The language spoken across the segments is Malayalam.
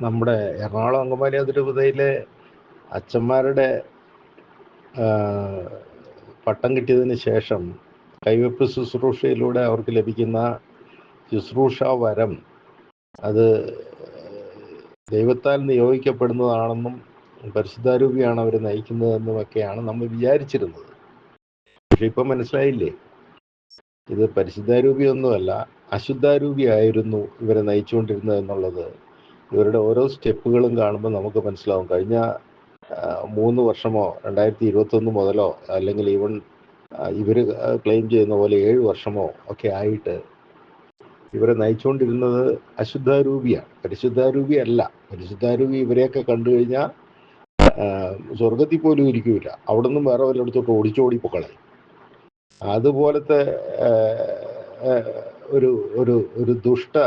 നമ്മുടെ എറണാകുളം അങ്കമാലി അതിരൂപതയിലെ അച്ഛന്മാരുടെ പട്ടം കിട്ടിയതിന് ശേഷം കൈവെപ്പ് ശുശ്രൂഷയിലൂടെ അവർക്ക് ലഭിക്കുന്ന ശുശ്രൂഷ വരം അത് ദൈവത്താൽ നിയോഗിക്കപ്പെടുന്നതാണെന്നും പരിശുദ്ധാരൂപിയാണ് അവർ നയിക്കുന്നതെന്നുമൊക്കെയാണ് നമ്മൾ വിചാരിച്ചിരുന്നത്. പക്ഷെ ഇപ്പം മനസ്സിലായില്ലേ? ഇത് പരിശുദ്ധാരൂപിയൊന്നുമല്ല അശുദ്ധാരൂപിയായിരുന്നു ഇവരെ നയിച്ചുകൊണ്ടിരുന്നത് എന്നുള്ളത്. ഇവരുടെ ഓരോ സ്റ്റെപ്പുകളും കാണുമ്പോൾ നമുക്ക് മനസ്സിലാവും. കഴിഞ്ഞ മൂന്ന് വർഷമോ രണ്ടായിരത്തി ഇരുപത്തൊന്ന് മുതലോ അല്ലെങ്കിൽ ഈവൻ ഇവർ ക്ലെയിം ചെയ്യുന്ന പോലെ ഏഴ് വർഷമോ ഒക്കെ ആയിട്ട് ഇവരെ നയിച്ചുകൊണ്ടിരുന്നത് അശുദ്ധാരൂപിയാണ്. പരിശുദ്ധാരൂപി അല്ല. പരിശുദ്ധാരൂപി ഇവരെയൊക്കെ കണ്ടു കഴിഞ്ഞാൽ സ്വർഗത്തിൽ പോലും ഇരിക്കൂല. അവിടെ നിന്നും വേറെ വല്ലയിടത്തോട്ട് ഓടിച്ചോടി പൊക്കളെ അതുപോലത്തെ ഒരു ഒരു ഒരു ദുഷ്ട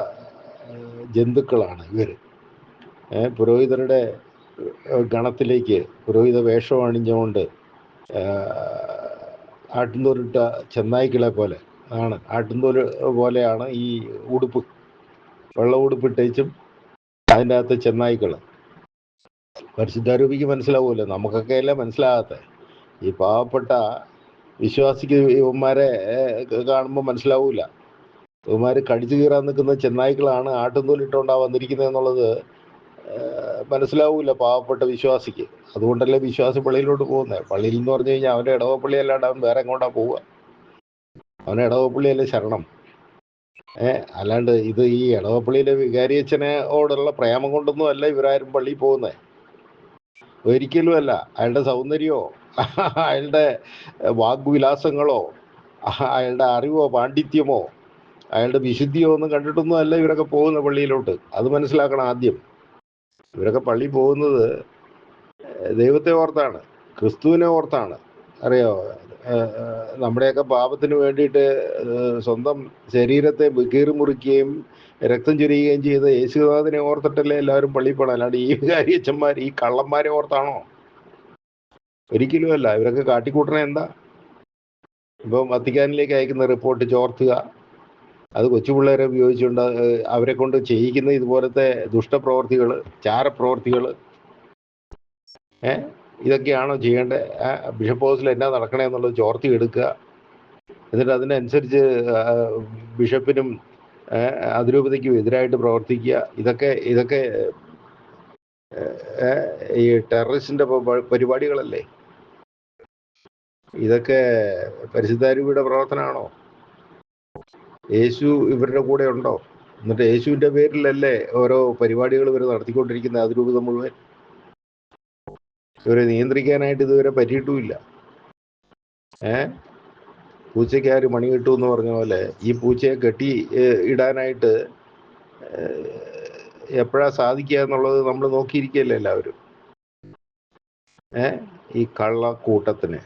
ജന്തുക്കളാണ് ഇവർ പുരോഹിതരുടെ ഗണത്തിലേക്ക് പുരോഹിത വേഷം അണിഞ്ഞുകൊണ്ട് ആട്ടിൻതോലിട്ട ചെന്നായ്ക്കളെ പോലെ ആണ്. ആട്ടിൻതോൽ പോലെയാണ് ഈ ഉടുപ്പ്. വെള്ള ഉടുപ്പ് ഇട്ടേച്ചും അതിന്റെ അകത്ത് ചെന്നായ്ക്കൾ പരിശുദ്ധാരൂപിക്ക് മനസ്സിലാവുമല്ലോ നമുക്കൊക്കെ അല്ലേ മനസ്സിലാകാത്ത? ഈ പാവപ്പെട്ട വിശ്വാസിക്ക് ഇവന്മാരെ കാണുമ്പോൾ മനസ്സിലാവൂല. ഇവന്മാർ കടിച്ചു കീറാൻ നിൽക്കുന്ന ചെന്നായ്ക്കളാണ് ആട്ടുംതോലിട്ടുകൊണ്ടാ വന്നിരിക്കുന്നത് എന്നുള്ളത് മനസ്സിലാവൂല പാവപ്പെട്ട വിശ്വാസിക്ക്. അതുകൊണ്ടല്ലേ വിശ്വാസി പള്ളിയിലോട്ട് പോകുന്നത് പള്ളിയിൽ എന്ന് പറഞ്ഞു കഴിഞ്ഞാൽ അവന്റെ ഇടവപ്പള്ളി അല്ലാണ്ട് അവൻ വേറെ എങ്ങോട്ടാ പോവുക? അവന് ഇടവപ്പള്ളിയല്ലേ ശരണം? ഏഹ് അല്ലാണ്ട് ഇത് ഈ ഇടവപ്പള്ളിയിലെ വികാരിയച്ഛനോടുള്ള പ്രേമം കൊണ്ടൊന്നും അല്ല ഇവരാരും പള്ളിയിൽ പോകുന്നത് ഒരിക്കലും അല്ല. അയാളുടെ സൗന്ദര്യമോ അയാളുടെ വാഗ്വിലാസങ്ങളോ അയാളുടെ അറിവോ പാണ്ഡിത്യമോ അയാളുടെ വിശുദ്ധിയോ ഒന്നും കണ്ടിട്ടൊന്നും അല്ല ഇവരൊക്കെ പോകുന്ന പള്ളിയിലോട്ട്. അത് മനസ്സിലാക്കണം ആദ്യം. ഇവരൊക്കെ പള്ളി പോകുന്നത് ദൈവത്തെ ഓർത്താണ് ക്രിസ്തുവിനെ ഓർത്താണ്. അറിയോ? നമ്മുടെയൊക്കെ പാപത്തിന് വേണ്ടിയിട്ട് സ്വന്തം ശരീരത്തെ കീറിമുറിക്കുകയും രക്തം ചൊരിയുകയും ചെയ്ത യേശുനാഥനെ ഓർത്തിട്ടല്ലേ എല്ലാവരും പള്ളി പോകണം അല്ലാണ്ട് ഈ കാര്യച്ചന്മാർ ഈ കള്ളന്മാരെ ഓർത്താണോ? ഒരിക്കലും അല്ല. ഇവരൊക്കെ കാട്ടിക്കൂട്ടണ എന്താ? ഇപ്പം വത്തിക്കാനിലേക്ക് അയക്കുന്ന റിപ്പോർട്ട് ചോർത്തുക. അത് കൊച്ചു പിള്ളേരെ ഉപയോഗിച്ചുകൊണ്ട് അവരെ കൊണ്ട് ചെയ്യിക്കുന്ന ഇതുപോലത്തെ ദുഷ്ടപ്രവർത്തികൾ ചാരപ്രവർത്തികൾ ഏ ഇതൊക്കെയാണോ ചെയ്യേണ്ടത്? ബിഷപ്പ് ഹൗസിൽ എന്നാ നടക്കണേ എന്നുള്ളത് ചോർത്തി എടുക്കുക. എന്നിട്ട് അതിനനുസരിച്ച് ബിഷപ്പിനും അതിരൂപതയ്ക്കും എതിരായിട്ട് പ്രവർത്തിക്കുക. ഇതൊക്കെ ഇതൊക്കെ ഈ ടെററിസ്റ്റിന്റെ പരിപാടികളല്ലേ? ഇതൊക്കെ പരിശുദ്ധാരൂപിയുടെ പ്രവർത്തനമാണോ? യേശു ഇവരുടെ കൂടെ ഉണ്ടോ? എന്നിട്ട് യേശുവിന്റെ പേരിലല്ലേ ഓരോ പരിപാടികൾ ഇവർ നടത്തിക്കൊണ്ടിരിക്കുന്ന അതിരൂപത മുഴുവൻ? ഇവരെ നിയന്ത്രിക്കാനായിട്ട് ഇതുവരെ പറ്റിയിട്ടുമില്ല. ഏ? പൂച്ചയ്ക്ക് ആര് മണി കിട്ടും എന്ന് പറഞ്ഞ പോലെ ഈ പൂച്ചയെ കെട്ടി ഇടാനായിട്ട് എപ്പോഴാ സാധിക്കുക എന്നുള്ളത് നമ്മൾ നോക്കിയിരിക്കുകയല്ലേ എല്ലാവരും? ഏ? ഈ കള്ളക്കൂട്ടത്തിന്.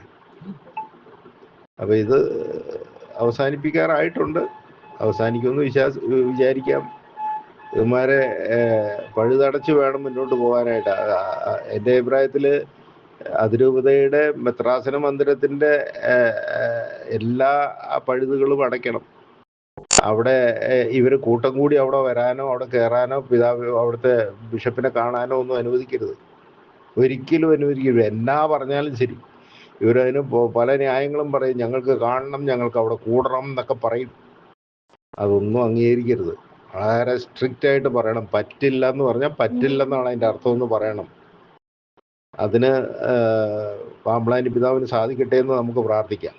അപ്പൊ ഇത് അവസാനിപ്പിക്കാറായിട്ടുണ്ട്. അവസാനിക്കുമെന്ന് വിശ്വാസ വിചാരിക്കാം. ഇവന്മാരെ പഴുതടച്ച് വേണം മുന്നോട്ട് പോകാനായിട്ട്. എന്റെ അഭിപ്രായത്തിൽ അതിരൂപതയുടെ മെത്രാസന ഏഹ്, എല്ലാ പഴുതുകളും അടയ്ക്കണം. അവിടെ ഇവർ കൂട്ടം കൂടി അവിടെ വരാനോ അവിടെ കയറാനോ പിതാവ് അവിടുത്തെ ബിഷപ്പിനെ കാണാനോ ഒന്നും അനുവദിക്കരുത്. ഒരിക്കലും അനുവദിക്കരുത്. എന്നാ പറഞ്ഞാലും ശരി. ഇവരതിന് പല ന്യായങ്ങളും പറയും. ഞങ്ങൾക്ക് കാണണം ഞങ്ങൾക്ക് അവിടെ കൂടണം എന്നൊക്കെ പറയും. അതൊന്നും അംഗീകരിക്കരുത്. വളരെ സ്ട്രിക്റ്റ് ആയിട്ട് പറയണം. പറ്റില്ല എന്ന് പറഞ്ഞാൽ പറ്റില്ല എന്നാണ് അതിന്റെ അർത്ഥം എന്ന് പറയണം. അതിന് പാമ്പ്ളാനി പിതാവിന് സാധിക്കട്ടെ എന്ന് നമുക്ക് പ്രാർത്ഥിക്കാം.